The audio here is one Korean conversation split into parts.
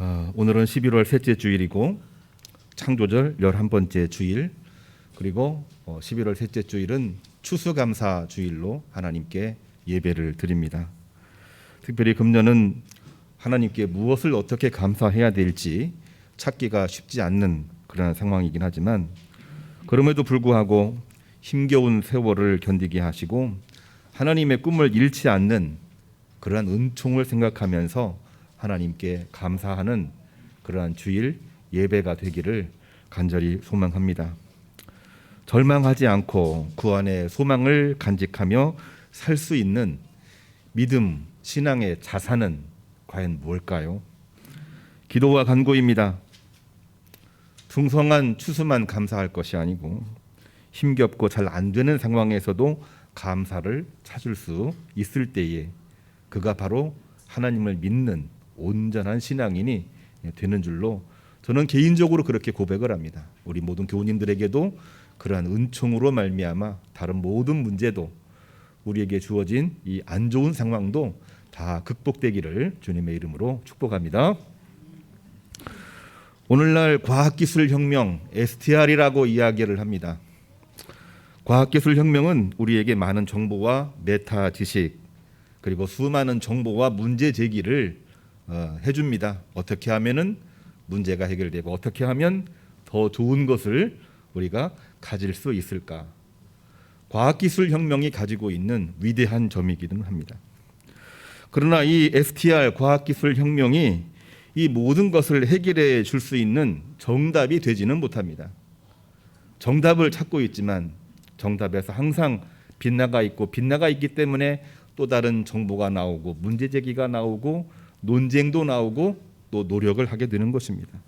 어, 오늘은 11월 셋째 주일이고 창조절 11번째 주일 그리고 어, 11월 셋째 주일은 추수감사 주일로 하나님께 예배를 드립니다. 특별히 금년은 하나님께 무엇을 어떻게 감사해야 될지 찾기가 쉽지 않는 그런 상황이긴 하지만 그럼에도 불구하고 힘겨운 세월을 견디게 하시고 하나님의 꿈을 잃지 않는 그러한 은총을 생각하면서 하나님께 감사하는 그러한 주일 예배가 되기를 간절히 소망합니다. 절망하지 않고 그 안에 소망을 간직하며 살 수 있는 믿음, 신앙의 자산은 과연 뭘까요? 기도와 간구입니다. 풍성한 추수만 감사할 것이 아니고 힘겹고 잘 안 되는 상황에서도 감사를 찾을 수 있을 때에 그가 바로 하나님을 믿는 온전한 신앙인이 되는 줄로 저는 개인적으로 그렇게 고백을 합니다. 우리 모든 교우님들에게도 그러한 은총으로 말미암아 다른 모든 문제도 우리에게 주어진 이 안 좋은 상황도 다 극복되기를 주님의 이름으로 축복합니다. 오늘날 과학기술 혁명 STR이라고 이야기를 합니다. 과학기술 혁명은 우리에게 많은 정보와 메타 지식 그리고 수많은 정보와 문제 제기를 어, 해줍니다. 어떻게 하면은 문제가 해결되고 어떻게 하면 더 좋은 것을 우리가 가질 수 있을까? 과학기술 혁명이 가지고 있는 위대한 점이기는 합니다. 그러나 이 STR 과학기술 혁명이 이 모든 것을 해결해 줄 수 있는 정답이 되지는 못합니다. 정답을 찾고 있지만 정답에서 항상 빗나가 있고 빗나가 있기 때문에 또 다른 정보가 나오고 문제 제기가 나오고 논쟁도 나오고 또 노력을 하게 되는 것입니다.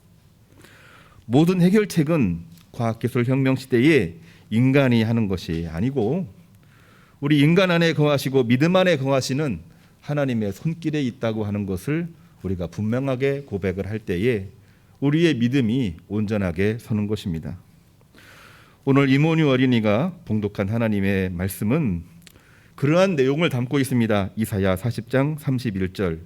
모든 해결책은 과학기술 혁명 시대에 인간이 하는 것이 아니고 우리 인간 안에 거하시고 믿음 안에 거하시는 하나님의 손길에 있다고 하는 것을 우리가 분명하게 고백을 할 때에 우리의 믿음이 온전하게 서는 것입니다. 오늘 이모뉴 어린이가 봉독한 하나님의 말씀은 그러한 내용을 담고 있습니다. 이사야 40장 31절.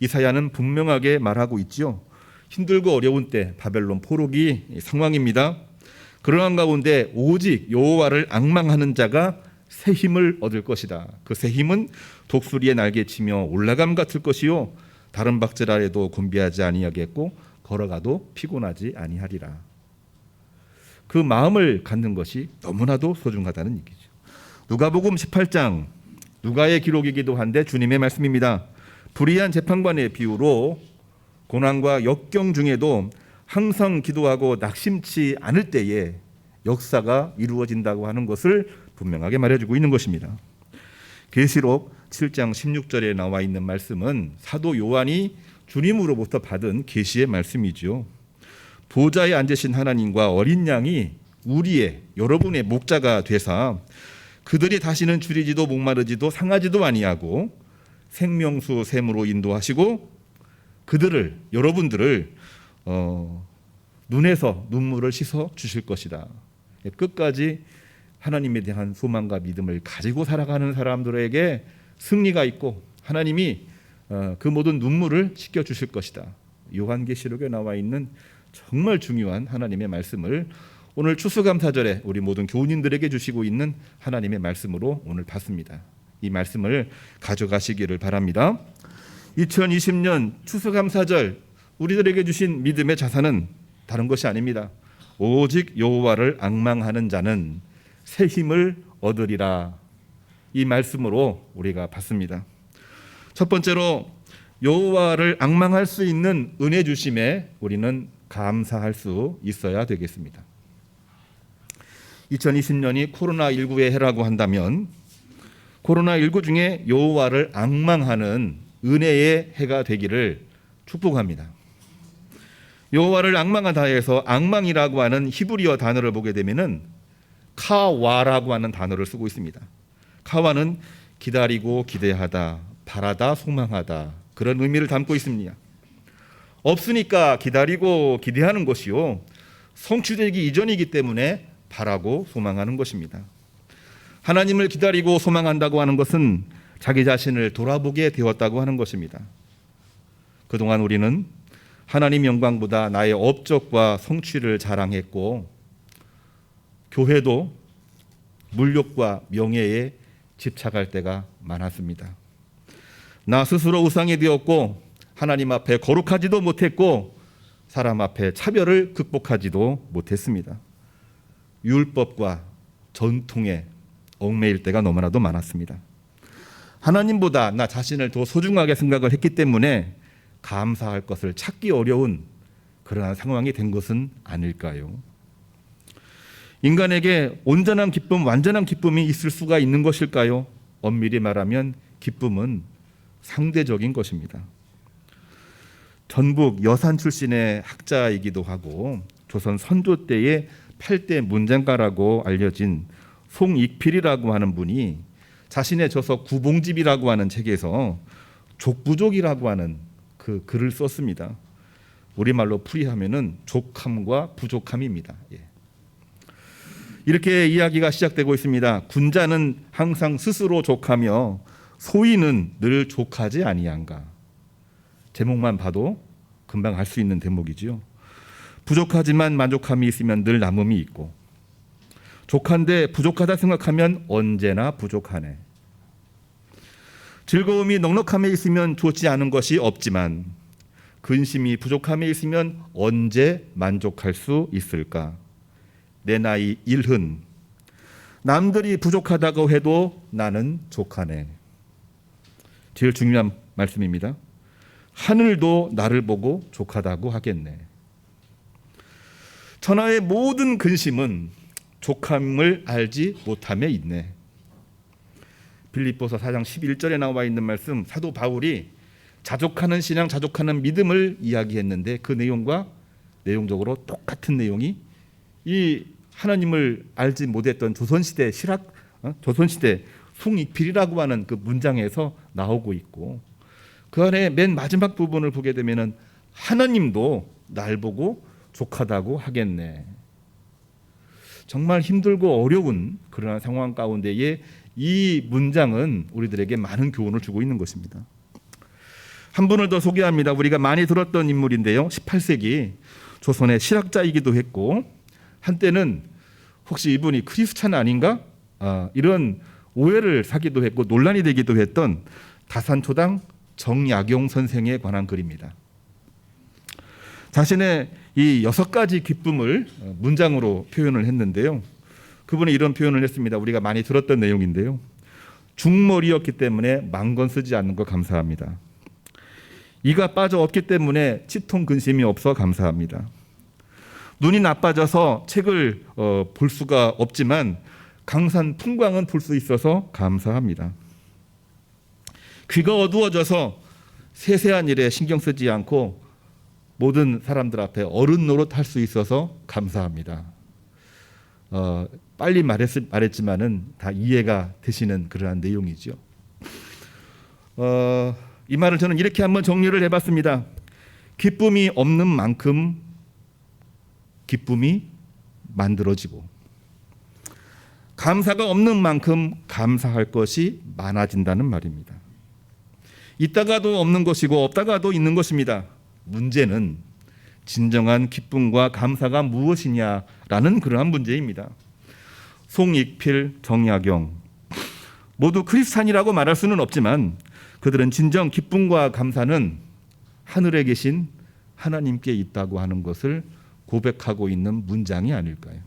이사야는 분명하게 말하고 있지요. 힘들고 어려운 때 바벨론 포로기 상황입니다. 그러한 가운데 오직 여호와를 앙망하는 자가 새 힘을 얻을 것이다. 그 새 힘은 독수리의 날개치며 올라감 같을 것이요 다른 박질 아래도 곤비하지 아니하겠고 걸어가도 피곤하지 아니하리라. 그 마음을 갖는 것이 너무나도 소중하다는 얘기죠. 누가복음 18장 누가의 기록이기도 한데 주님의 말씀입니다. 불의한 재판관의 비유로 고난과 역경 중에도 항상 기도하고 낙심치 않을 때에 역사가 이루어진다고 하는 것을 분명하게 말해주고 있는 것입니다. 계시록 7장 16절에 나와 있는 말씀은 사도 요한이 주님으로부터 받은 계시의 말씀이지요. 보좌에 앉으신 하나님과 어린 양이 우리의 여러분의 목자가 되사 그들이 다시는 줄이지도 목마르지도 상하지도 아니하고 생명수 샘으로 인도하시고 그들을 여러분들을 어, 눈에서 눈물을 씻어 주실 것이다. 끝까지 하나님에 대한 소망과 믿음을 가지고 살아가는 사람들에게 승리가 있고 하나님이 어, 그 모든 눈물을 씻겨 주실 것이다. 요한계시록에 나와 있는 정말 중요한 하나님의 말씀을 오늘 추수감사절에 우리 모든 교우님들에게 주시고 있는 하나님의 말씀으로 오늘 봤습니다. 이 말씀을 가져가시기를 바랍니다. 2020년 추수감사절 우리들에게 주신 믿음의 자산은 다른 것이 아닙니다. 오직 여호와를 앙망하는 자는 새 힘을 얻으리라. 이 말씀으로 우리가 봤습니다. 첫 번째로 여호와를 앙망할 수 있는 은혜 주심에 우리는 감사할 수 있어야 되겠습니다. 2020년이 코로나 19의 해라고 한다면 코로나19 중에 여호와를 앙망하는 은혜의 해가 되기를 축복합니다. 여호와를 앙망하다 해서 앙망이라고 하는 히브리어 단어를 보게 되면은 카와라고 하는 단어를 쓰고 있습니다. 카와는 기다리고 기대하다, 바라다, 소망하다 그런 의미를 담고 있습니다. 없으니까 기다리고 기대하는 것이요 성취되기 이전이기 때문에 바라고 소망하는 것입니다. 하나님을 기다리고 소망한다고 하는 것은 자기 자신을 돌아보게 되었다고 하는 것입니다. 그동안 우리는 하나님 영광보다 나의 업적과 성취를 자랑했고 교회도 물욕과 명예에 집착할 때가 많았습니다. 나 스스로 우상이 되었고 하나님 앞에 거룩하지도 못했고 사람 앞에 차별을 극복하지도 못했습니다. 율법과 전통에 얽매일 때가 너무나도 많았습니다. 하나님보다 나 자신을 더 소중하게 생각을 했기 때문에 감사할 것을 찾기 어려운 그러한 상황이 된 것은 아닐까요? 인간에게 온전한 기쁨, 완전한 기쁨이 있을 수가 있는 것일까요? 엄밀히 말하면 기쁨은 상대적인 것입니다. 전북 여산 출신의 학자이기도 하고 조선 선조 때의 8대 문장가라고 알려진 송익필이라고 하는 분이 자신의 저서 구봉집이라고 하는 책에서 족부족이라고 하는 그 글을 썼습니다. 우리말로 풀이하면은 족함과 부족함입니다. 예. 이렇게 이야기가 시작되고 있습니다. 군자는 항상 스스로 족하며 소인은 늘 족하지 아니한가. 제목만 봐도 금방 알 수 있는 대목이지요. 부족하지만 만족함이 있으면 늘 남음이 있고 족한데 부족하다 생각하면 언제나 부족하네. 즐거움이 넉넉함에 있으면 좋지 않은 것이 없지만 근심이 부족함에 있으면 언제 만족할 수 있을까? 내 나이 일흔 남들이 부족하다고 해도 나는 족하네. 제일 중요한 말씀입니다. 하늘도 나를 보고 족하다고 하겠네. 천하의 모든 근심은 족함을 알지 못함에 있네. 빌립보서 4장 11절에 나와 있는 말씀 사도 바울이 자족하는 신앙, 자족하는 믿음을 이야기했는데 그 내용과 내용적으로 똑같은 내용이 이 하나님을 알지 못했던 조선 시대 실학 어? 조선 시대 숭익필이라고 하는 그 문장에서 나오고 있고 그 안에 맨 마지막 부분을 보게 되면은 하나님도 날 보고 족하다고 하겠네. 정말 힘들고 어려운 그러한 상황 가운데에 이 문장은 우리들에게 많은 교훈을 주고 있는 것입니다. 한 분을 더 소개합니다. 우리가 많이 들었던 인물인데요. 18세기 조선의 실학자이기도 했고 한때는 혹시 이분이 크리스찬 아닌가? 아, 이런 오해를 사기도 했고 논란이 되기도 했던 다산초당 정약용 선생에 관한 글입니다. 자신의 이 여섯 가지 기쁨을 어, 문장으로 표현을 했는데요. 그분이 이런 표현을 했습니다. 우리가 많이 들었던 내용인데요. 중머리였기 때문에 망건 쓰지 않는 거 감사합니다. 이가 빠져 없기 때문에 치통 근심이 없어 감사합니다. 눈이 나빠져서 책을 어, 볼 수가 없지만 강산 풍광은 볼 수 있어서 감사합니다. 귀가 어두워져서 세세한 일에 신경 쓰지 않고 모든 사람들 앞에 어른 노릇 할 수 있어서 감사합니다. 어, 빨리 말했, 말했지만은 다 이해가 되시는 그러한 내용이죠. 어, 이 말을 저는 이렇게 한번 정리를 해봤습니다. 기쁨이 없는 만큼 기쁨이 만들어지고 감사가 없는 만큼 감사할 것이 많아진다는 말입니다. 있다가도 없는 것이고 없다가도 있는 것입니다. 문제는 진정한 기쁨과 감사가 무엇이냐라는 그러한 문제입니다. 송익필, 정약용 모두 크리스찬이라고 말할 수는 없지만 그들은 진정 기쁨과 감사는 하늘에 계신 하나님께 있다고 하는 것을 고백하고 있는 문장이 아닐까요?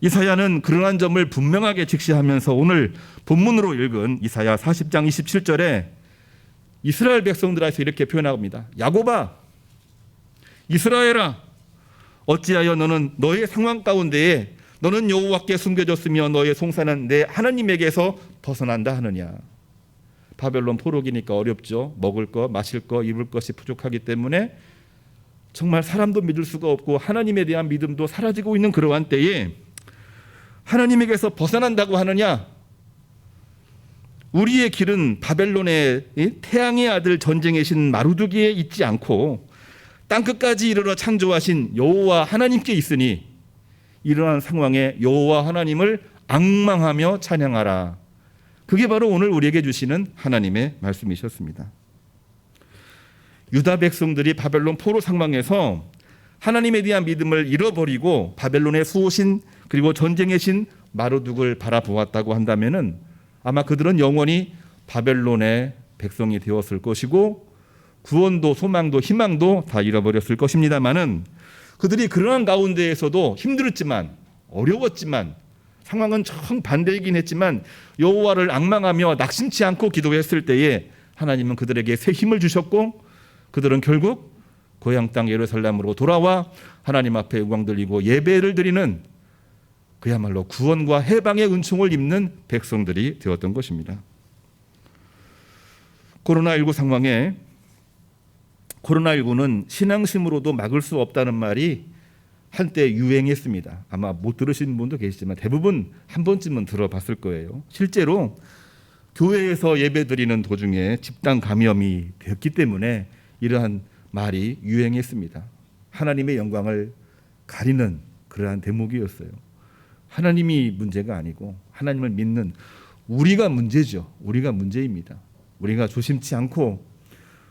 이사야는 그러한 점을 분명하게 직시하면서 오늘 본문으로 읽은 이사야 40장 27절에 이스라엘 백성들에서 이렇게 표현합니다. 야곱아, 이스라엘아, 어찌하여 너는 너의 상황 가운데에 너는 여호와께 숨겨졌으며 너의 송사는 내 하나님에게서 벗어난다 하느냐. 바벨론 포로기니까 어렵죠. 먹을 거, 마실 거, 입을 것이 부족하기 때문에 정말 사람도 믿을 수가 없고 하나님에 대한 믿음도 사라지고 있는 그러한 때에 하나님에게서 벗어난다고 하느냐? 우리의 길은 바벨론의 태양의 아들 전쟁의 신 마루두기에 있지 않고 땅 끝까지 이르러 창조하신 여호와 하나님께 있으니 이러한 상황에 여호와 하나님을 악망하며 찬양하라. 그게 바로 오늘 우리에게 주시는 하나님의 말씀이셨습니다. 유다 백성들이 바벨론 포로 상황에서 하나님에 대한 믿음을 잃어버리고 바벨론의 수호신 그리고 전쟁의 신 마르둑을 바라보았다고 한다면은 아마 그들은 영원히 바벨론의 백성이 되었을 것이고 구원도 소망도 희망도 다 잃어버렸을 것입니다만은 그들이 그러한 가운데에서도 힘들었지만 어려웠지만 상황은 정 반대이긴 했지만 여호와를 악망하며 낙심치 않고 기도했을 때에 하나님은 그들에게 새 힘을 주셨고 그들은 결국 고향 땅 예루살렘으로 돌아와 하나님 앞에 영광 들리고 예배를 드리는 그야말로 구원과 해방의 은총을 입는 백성들이 되었던 것입니다. 코로나19 상황에 코로나19는 신앙심으로도 막을 수 없다는 말이 한때 유행했습니다. 아마 못 들으신 분도 계시지만 대부분 한 번쯤은 들어봤을 거예요. 실제로 교회에서 예배드리는 도중에 집단 감염이 되었기 때문에 이러한 말이 유행했습니다. 하나님의 영광을 가리는 그러한 대목이었어요. 하나님이 문제가 아니고 하나님을 믿는 우리가 문제죠. 우리가 문제입니다. 우리가 조심치 않고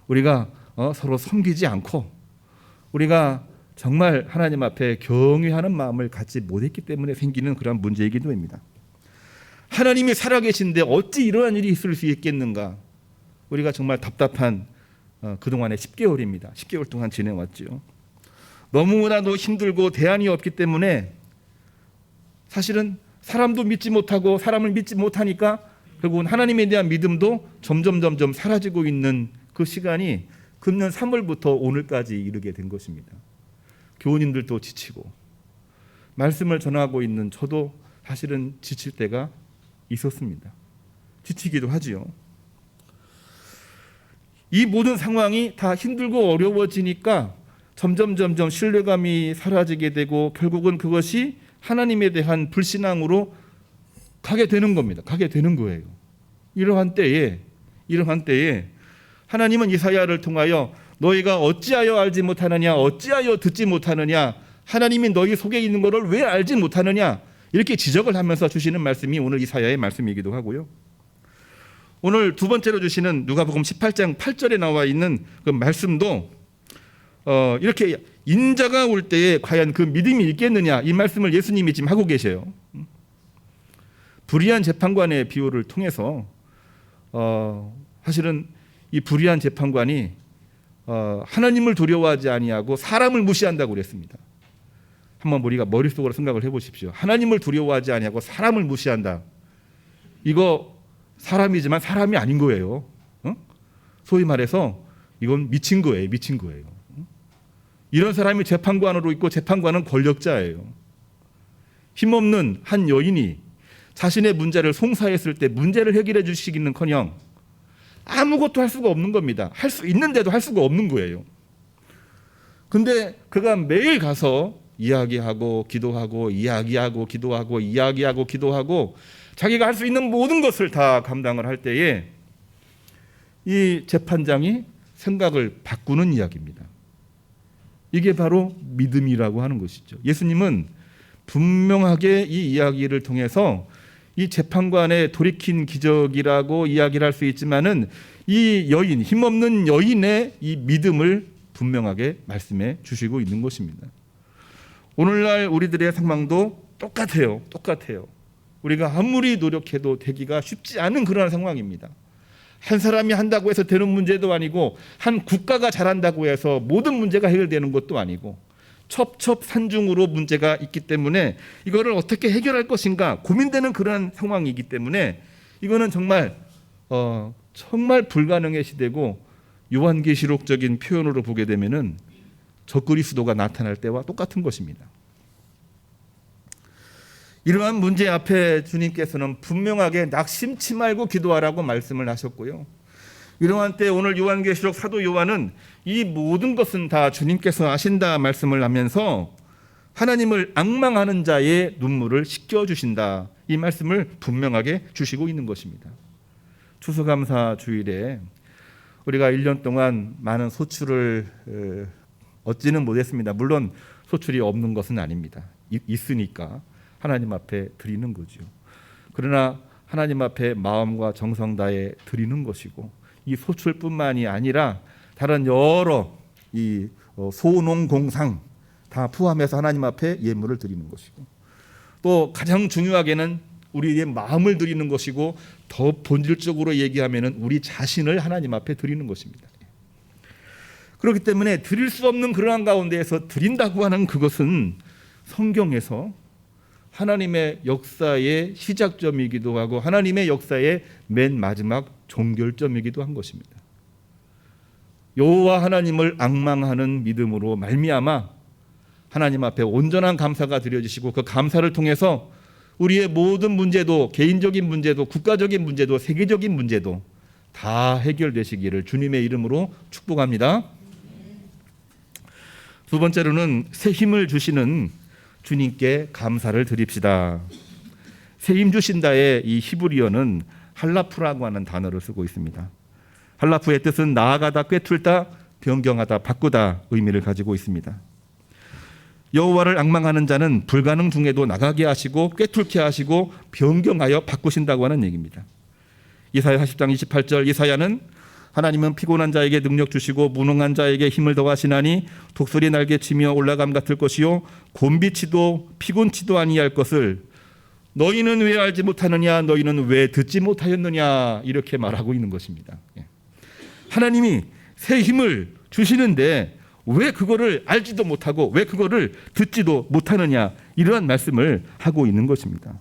우리가 어, 서로 섬기지 않고 우리가 정말 하나님 앞에 경외하는 마음을 갖지 못했기 때문에 생기는 그런 문제이기도 합니다. 하나님이 살아계신데 어찌 이러한 일이 있을 수 있겠는가? 우리가 정말 답답한 어, 그동안의 10개월입니다. 10개월 동안 지내왔죠. 너무나도 힘들고 대안이 없기 때문에 사실은 사람도 믿지 못하고 사람을 믿지 못하니까 결국은 하나님에 대한 믿음도 점점 점점 사라지고 있는 그 시간이 금년 3월부터 오늘까지 이르게 된 것입니다. 교우님들도 지치고 말씀을 전하고 있는 저도 사실은 지칠 때가 있었습니다. 지치기도 하지요. 이 모든 상황이 다 힘들고 어려워지니까 점점 점점 신뢰감이 사라지게 되고 결국은 그것이 하나님에 대한 불신앙으로 가게 되는 겁니다. 가게 되는 거예요. 이러한 때에 이러한 때에 하나님은 이사야를 통하여 너희가 어찌하여 알지 못하느냐 어찌하여 듣지 못하느냐 하나님이 너희 속에 있는 것을 왜 알지 못하느냐 이렇게 지적을 하면서 주시는 말씀이 오늘 이사야의 말씀이기도 하고요. 오늘 두 번째로 주시는 누가복음 18장 8절에 나와 있는 그 말씀도 어, 이렇게 인자가 올 때에 과연 그 믿음이 있겠느냐 이 말씀을 예수님이 지금 하고 계세요. 불의한 재판관의 비유를 통해서 어, 사실은 이 불의한 재판관이 어, 하나님을 두려워하지 아니하고 사람을 무시한다고 그랬습니다. 한번 우리가 머릿속으로 생각을 해보십시오. 하나님을 두려워하지 아니하고 사람을 무시한다. 이거 사람이지만 사람이 아닌 거예요. 어? 소위 말해서 이건 미친 거예요. 미친 거예요. 이런 사람이 재판관으로 있고 재판관은 권력자예요. 힘없는 한 여인이 자신의 문제를 송사했을 때 문제를 해결해 주시기는커녕 아무것도 할 수가 없는 겁니다. 할 수 있는데도 할 수가 없는 거예요. 근데 그가 매일 가서 이야기하고 기도하고 이야기하고 기도하고 이야기하고 기도하고 자기가 할 수 있는 모든 것을 다 감당을 할 때에 이 재판장이 생각을 바꾸는 이야기입니다. 이게 바로 믿음이라고 하는 것이죠. 예수님은 분명하게 이 이야기를 통해서 이 재판관의 돌이킨 기적이라고 이야기를 할 수 있지만은 이 여인 힘없는 여인의 이 믿음을 분명하게 말씀해 주시고 있는 것입니다. 오늘날 우리들의 상황도 똑같아요. 똑같아요. 우리가 아무리 노력해도 되기가 쉽지 않은 그런 상황입니다. 한 사람이 한다고 해서 되는 문제도 아니고 한 국가가 잘한다고 해서 모든 문제가 해결되는 것도 아니고 첩첩산중으로 문제가 있기 때문에 이거를 어떻게 해결할 것인가 고민되는 그런 상황이기 때문에 이거는 정말 어, 정말 불가능의 시대고 요한계시록적인 표현으로 보게 되면은 적그리스도가 나타날 때와 똑같은 것입니다. 이러한 문제 앞에 주님께서는 분명하게 낙심치 말고 기도하라고 말씀을 하셨고요. 이러한 때 오늘 요한계시록 사도 요한은 이 모든 것은 다 주님께서 아신다 말씀을 하면서 하나님을 악망하는 자의 눈물을 씻겨 주신다. 이 말씀을 분명하게 주시고 있는 것입니다. 추수감사 주일에 우리가 1년 동안 많은 소출을 얻지는 못했습니다. 물론 소출이 없는 것은 아닙니다. 있으니까 하나님 앞에 드리는 거죠. 그러나 하나님 앞에 마음과 정성 다해 드리는 것이고 이 소출뿐만이 아니라 다른 여러 이 어, 소농 공상 다 포함해서 하나님 앞에 예물을 드리는 것이고 또 가장 중요하게는 우리의 마음을 드리는 것이고 더 본질적으로 얘기하면은 우리 자신을 하나님 앞에 드리는 것입니다. 그렇기 때문에 드릴 수 없는 그러한 가운데에서 드린다고 하는 그것은 성경에서 하나님의 역사의 시작점이기도 하고 하나님의 역사의 맨 마지막 종결점이기도 한 것입니다. 여호와 하나님을 악망하는 믿음으로 말미암아 하나님 앞에 온전한 감사가 드려지시고 그 감사를 통해서 우리의 모든 문제도 개인적인 문제도 국가적인 문제도 세계적인 문제도 다 해결되시기를 주님의 이름으로 축복합니다. 두 번째로는 새 힘을 주시는 주님께 감사를 드립시다. 새힘 주신다의 이 히브리어는 할라프라고 하는 단어를 쓰고 있습니다. 할라프의 뜻은 나아가다, 꿰뚫다, 변경하다, 바꾸다 의미를 가지고 있습니다. 여호와를 악망하는 자는 불가능 중에도 나가게 하시고 꿰뚫게 하시고 변경하여 바꾸신다고 하는 얘기입니다. 이사야 40장 28절 이사야는 하나님은 피곤한 자에게 능력 주시고 무능한 자에게 힘을 더하시나니 독수리 날개 치며 올라감 같을 것이요 곤비치도 피곤치도 아니할 것을 너희는 왜 알지 못하느냐 너희는 왜 듣지 못하였느냐 이렇게 말하고 있는 것입니다. 예. 하나님이 새 힘을 주시는데 왜 그거를 알지도 못하고 왜 그거를 듣지도 못하느냐 이러한 말씀을 하고 있는 것입니다.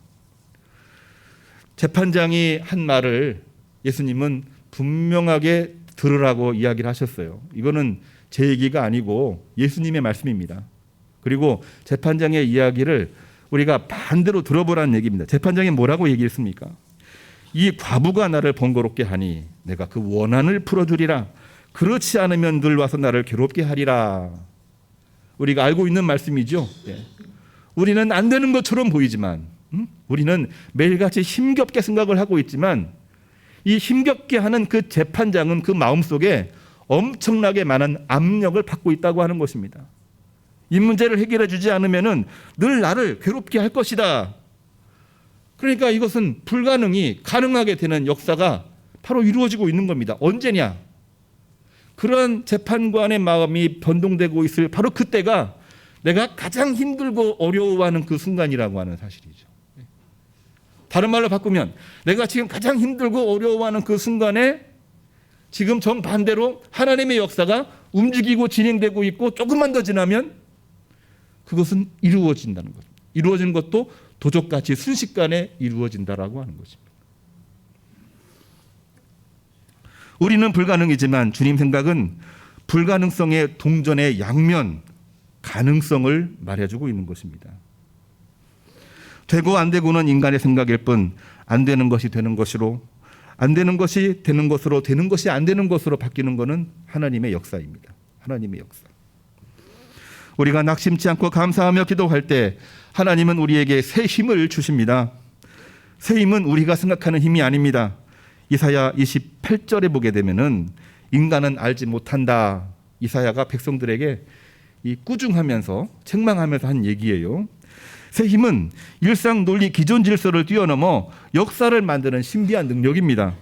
재판장이 한 말을 예수님은 분명하게 들으라고 이야기를 하셨어요. 이거는 제 얘기가 아니고 예수님의 말씀입니다. 그리고 재판장의 이야기를 우리가 반대로 들어보라는 얘기입니다. 재판장이 뭐라고 얘기했습니까? 이 과부가 나를 번거롭게 하니 내가 그 원한을 풀어주리라. 그렇지 않으면 늘 와서 나를 괴롭게 하리라. 우리가 알고 있는 말씀이죠. 예. 우리는 안 되는 것처럼 보이지만, 음? 우리는 매일같이 힘겹게 생각을 하고 있지만, 이 힘겹게 하는 그 재판장은 그 마음 속에 엄청나게 많은 압력을 받고 있다고 하는 것입니다. 이 문제를 해결해 주지 않으면은 늘 나를 괴롭게 할 것이다. 그러니까 이것은 불가능이 가능하게 되는 역사가 바로 이루어지고 있는 겁니다. 언제냐? 그런 재판관의 마음이 변동되고 있을 바로 그때가 내가 가장 힘들고 어려워하는 그 순간이라고 하는 사실이죠. 다른 말로 바꾸면 내가 지금 가장 힘들고 어려워하는 그 순간에 지금 정반대로 하나님의 역사가 움직이고 진행되고 있고 조금만 더 지나면 그것은 이루어진다는 것. 이루어지는 것도 도적같이 순식간에 이루어진다라고 하는 것입니다. 우리는 불가능이지만 주님 생각은 불가능성의 동전의 양면 가능성을 말해주고 있는 것입니다. 되고 안 되고는 인간의 생각일 뿐 안 되는 것이 되는 것으로 안 되는 것이 되는 것으로 되는 것이 안 되는 것으로 바뀌는 것은 하나님의 역사입니다. 하나님의 역사. 우리가 낙심치 않고 감사하며 기도할 때 하나님은 우리에게 새 힘을 주십니다. 새 힘은 우리가 생각하는 힘이 아닙니다. 이사야 28절에 보게 되면은 인간은 알지 못한다. 이사야가 백성들에게 이 꾸중하면서 책망하면서 한 얘기예요. 새 힘은 일상 논리 기존 질서를 뛰어넘어 역사를 만드는 신비한 능력입니다.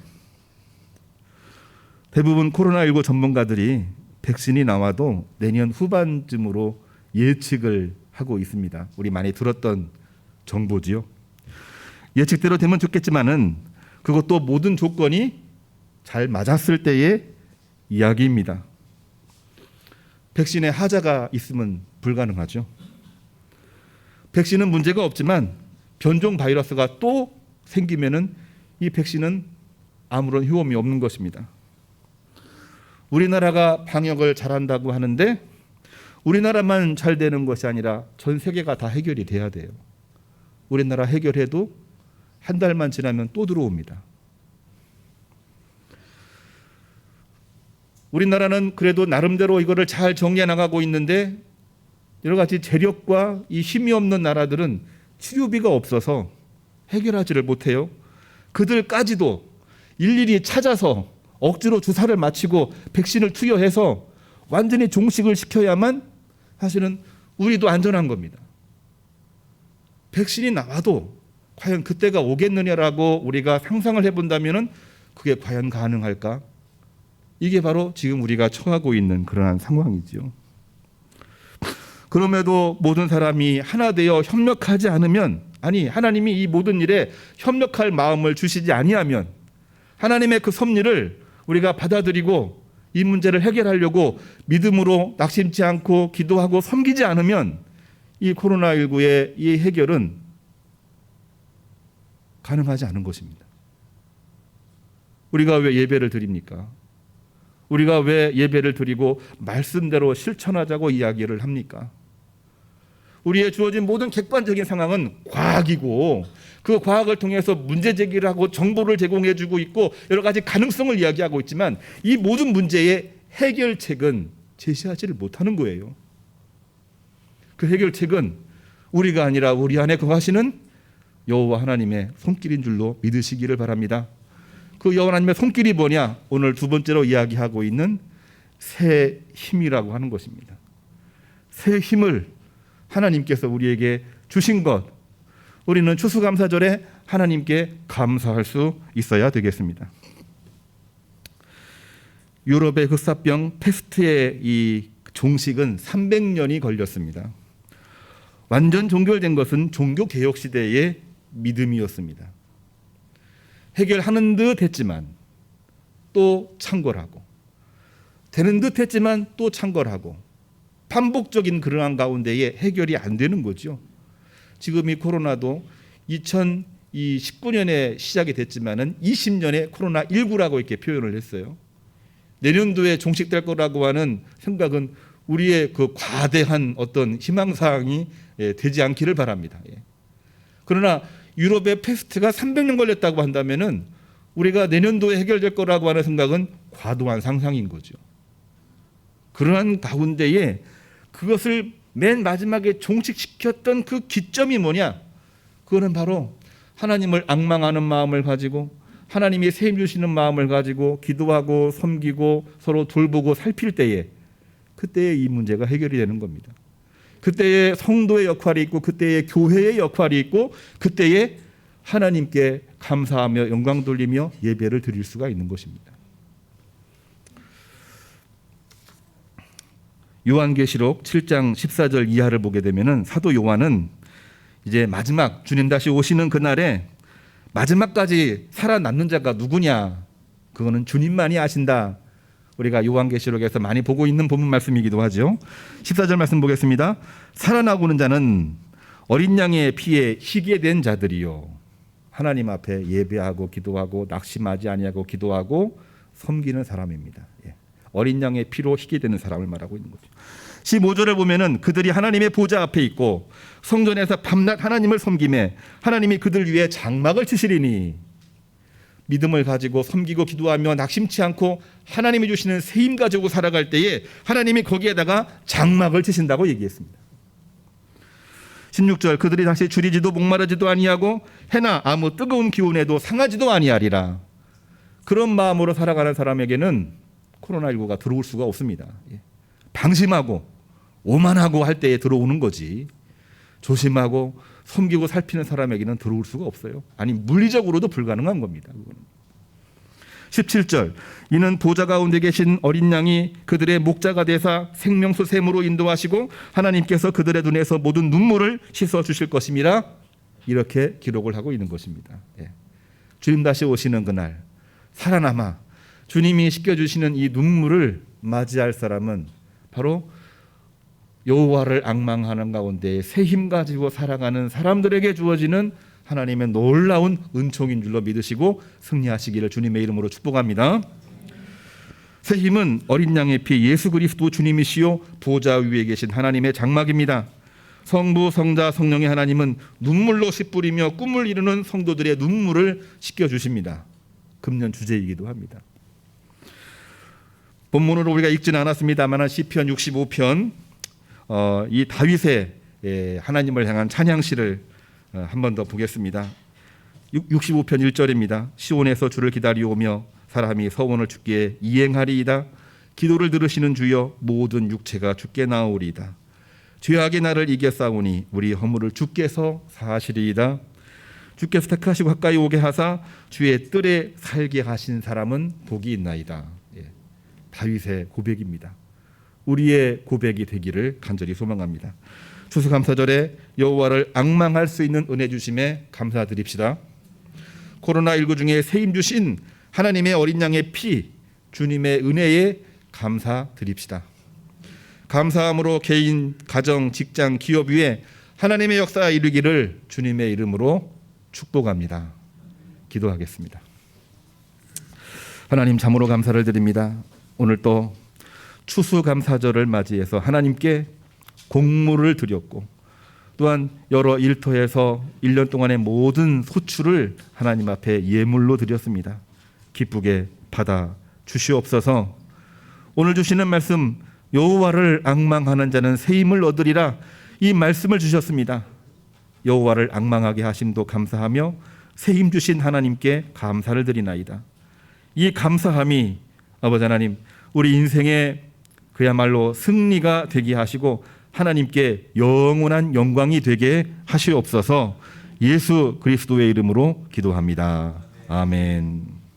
대부분 코로나19 전문가들이 백신이 나와도 내년 후반쯤으로 예측을 하고 있습니다. 우리 많이 들었던 정보지요. 예측대로 되면 좋겠지만은 그것도 모든 조건이 잘 맞았을 때의 이야기입니다. 백신에 하자가 있으면 불가능하죠. 백신은 문제가 없지만 변종 바이러스가 또 생기면은 이 백신은 아무런 효험이 없는 것입니다. 우리나라가 방역을 잘한다고 하는데 우리나라만 잘 되는 것이 아니라 전 세계가 다 해결이 돼야 돼요. 우리나라 해결해도 한 달만 지나면 또 들어옵니다. 우리나라는 그래도 나름대로 이거를 잘 정리해 나가고 있는데 여러 가지 재력과 이 힘이 없는 나라들은 치료비가 없어서 해결하지를 못해요. 그들까지도 일일이 찾아서 억지로 주사를 맞히고 백신을 투여해서 완전히 종식을 시켜야만 사실은 우리도 안전한 겁니다. 백신이 나와도 과연 그때가 오겠느냐라고 우리가 상상을 해본다면은 그게 과연 가능할까? 이게 바로 지금 우리가 처하고 있는 그러한 상황이지요. 그럼에도 모든 사람이 하나 되어 협력하지 않으면 아니 하나님이 이 모든 일에 협력할 마음을 주시지 아니하면 하나님의 그 섭리를 우리가 받아들이고 이 문제를 해결하려고 믿음으로 낙심치 않고 기도하고 섬기지 않으면 이 코로나19의 이 해결은 가능하지 않은 것입니다. 우리가 왜 예배를 드립니까? 우리가 왜 예배를 드리고 말씀대로 실천하자고 이야기를 합니까? 우리의 주어진 모든 객관적인 상황은 과학이고 그 과학을 통해서 문제 제기를 하고 정보를 제공해 주고 있고 여러 가지 가능성을 이야기하고 있지만 이 모든 문제의 해결책은 제시하지를 못하는 거예요. 그 해결책은 우리가 아니라 우리 안에 거하시는 여호와 하나님의 손길인 줄로 믿으시기를 바랍니다. 그 여호와 하나님의 손길이 뭐냐? 오늘 두 번째로 이야기하고 있는 새 힘이라고 하는 것입니다. 새 힘을 하나님께서 우리에게 주신 것 우리는 추수감사절에 하나님께 감사할 수 있어야 되겠습니다. 유럽의 흑사병 페스트의 이 종식은 300년이 걸렸습니다. 완전 종결된 것은 종교 개혁 시대의 믿음이었습니다. 해결하는 듯 했지만 또 창궐하고 되는 듯 했지만 또 창궐하고 반복적인 그러한 가운데에 해결이 안 되는 거죠. 지금 이 코로나도 2019년에 시작이 됐지만은 20년에 코로나 19라고 이렇게 표현을 했어요. 내년도에 종식될 거라고 하는 생각은 우리의 그 과대한 어떤 희망 사항이 예, 되지 않기를 바랍니다. 예. 그러나 유럽의 패스트가 300년 걸렸다고 한다면은 우리가 내년도에 해결될 거라고 하는 생각은 과도한 상상인 거죠. 그러한 가운데에 그것을 맨 마지막에 종식시켰던 그 기점이 뭐냐? 그거는 바로 하나님을 악망하는 마음을 가지고 하나님이 세임 주시는 마음을 가지고 기도하고 섬기고 서로 돌보고 살필 때에 그때에 이 문제가 해결이 되는 겁니다. 그때에 성도의 역할이 있고 그때에 교회의 역할이 있고 그때에 하나님께 감사하며 영광 돌리며 예배를 드릴 수가 있는 것입니다. 요한계시록 7장 14절 이하를 보게 되면은 사도 요한은 이제 마지막 주님 다시 오시는 그날에 마지막까지 살아남는 자가 누구냐? 그거는 주님만이 아신다. 우리가 요한계시록에서 많이 보고 있는 본문 말씀이기도 하죠. 14절 말씀 보겠습니다. 살아나고는 자는 어린 양의 피에 희게 된 자들이요. 하나님 앞에 예배하고 기도하고 낙심하지 아니하고 기도하고 섬기는 사람입니다. 예. 어린 양의 피로 희게 되는 사람을 말하고 있는 거죠. 15절을 보면은 그들이 하나님의 보좌 앞에 있고 성전에서 밤낮 하나님을 섬김에 하나님이 그들 위해 장막을 치시리니 믿음을 가지고 섬기고 기도하며 낙심치 않고 하나님이 주시는 새힘 가지고 살아갈 때에 하나님이 거기에다가 장막을 치신다고 얘기했습니다. 16절 그들이 다시 줄이지도 목마르지도 아니하고 해나 아무 뜨거운 기운에도 상하지도 아니하리라. 그런 마음으로 살아가는 사람에게는 코로나19가 들어올 수가 없습니다. 예. 방심하고 오만하고 할 때에 들어오는 거지. 조심하고 섬기고 살피는 사람에게는 들어올 수가 없어요. 아니 물리적으로도 불가능한 겁니다. 그거는. 17절 이는 보좌 가운데 계신 어린 양이 그들의 목자가 되사 생명수 샘으로 인도하시고 하나님께서 그들의 눈에서 모든 눈물을 씻어 주실 것임이라 이렇게 기록을 하고 있는 것입니다. 예. 주님 다시 오시는 그날 살아남아 주님이 씻겨 주시는 이 눈물을 맞이할 사람은 바로 여호와를 악망하는 가운데 새 힘 가지고 살아가는 사람들에게 주어지는 하나님의 놀라운 은총인 줄로 믿으시고 승리하시기를 주님의 이름으로 축복합니다. 새 힘은 어린 양의 피 예수 그리스도 주님이시요 보좌 위에 계신 하나님의 장막입니다. 성부, 성자, 성령의 하나님은 눈물로 씻뿌리며 꿈을 이루는 성도들의 눈물을 씻겨 주십니다. 금년 주제이기도 합니다. 본문으로 우리가 읽지는 않았습니다만 시편 65편 어, 이 다윗의 예, 하나님을 향한 찬양시를 어, 한번 더 보겠습니다. 65편 1절입니다. 시온에서 주를 기다리오며 사람이 서원을 주께 이행하리이다. 기도를 들으시는 주여 모든 육체가 주께 나오리이다. 죄악의 나를 싸우니 우리 허물을 주께서 사하시리이다. 주께서 택하시고 가까이 오게 하사 주의 뜰에 살게 하신 사람은 복이 있나이다. 예. 다윗의 고백입니다. 우리의 고백이 되기를 간절히 소망합니다. 추수감사절에 여호와를 악망할 수 있는 은혜 주심에 감사드립시다. 코로나19 중에 세임 주신 하나님의 어린 양의 피, 주님의 은혜에 감사드립시다. 감사함으로 개인, 가정, 직장, 기업 위에 하나님의 역사 이루기를 주님의 이름으로 축복합니다. 기도하겠습니다. 하나님 참으로 감사를 드립니다. 오늘 또 추수감사절을 맞이해서 하나님께 공물을 드렸고 또한 여러 일터에서 1년 동안의 모든 소출을 하나님 앞에 예물로 드렸습니다. 기쁘게 받아 주시옵소서. 오늘 주시는 말씀 여호와를 악망하는 자는 새 힘을 얻으리라 이 말씀을 주셨습니다. 여호와를 악망하게 하심도 감사하며 새 힘 주신 하나님께 감사를 드리나이다. 이 감사함이 아버지 하나님 우리 인생의 그야말로 승리가 되게 하시고 하나님께 영원한 영광이 되게 하시옵소서 예수 그리스도의 이름으로 기도합니다. 아멘.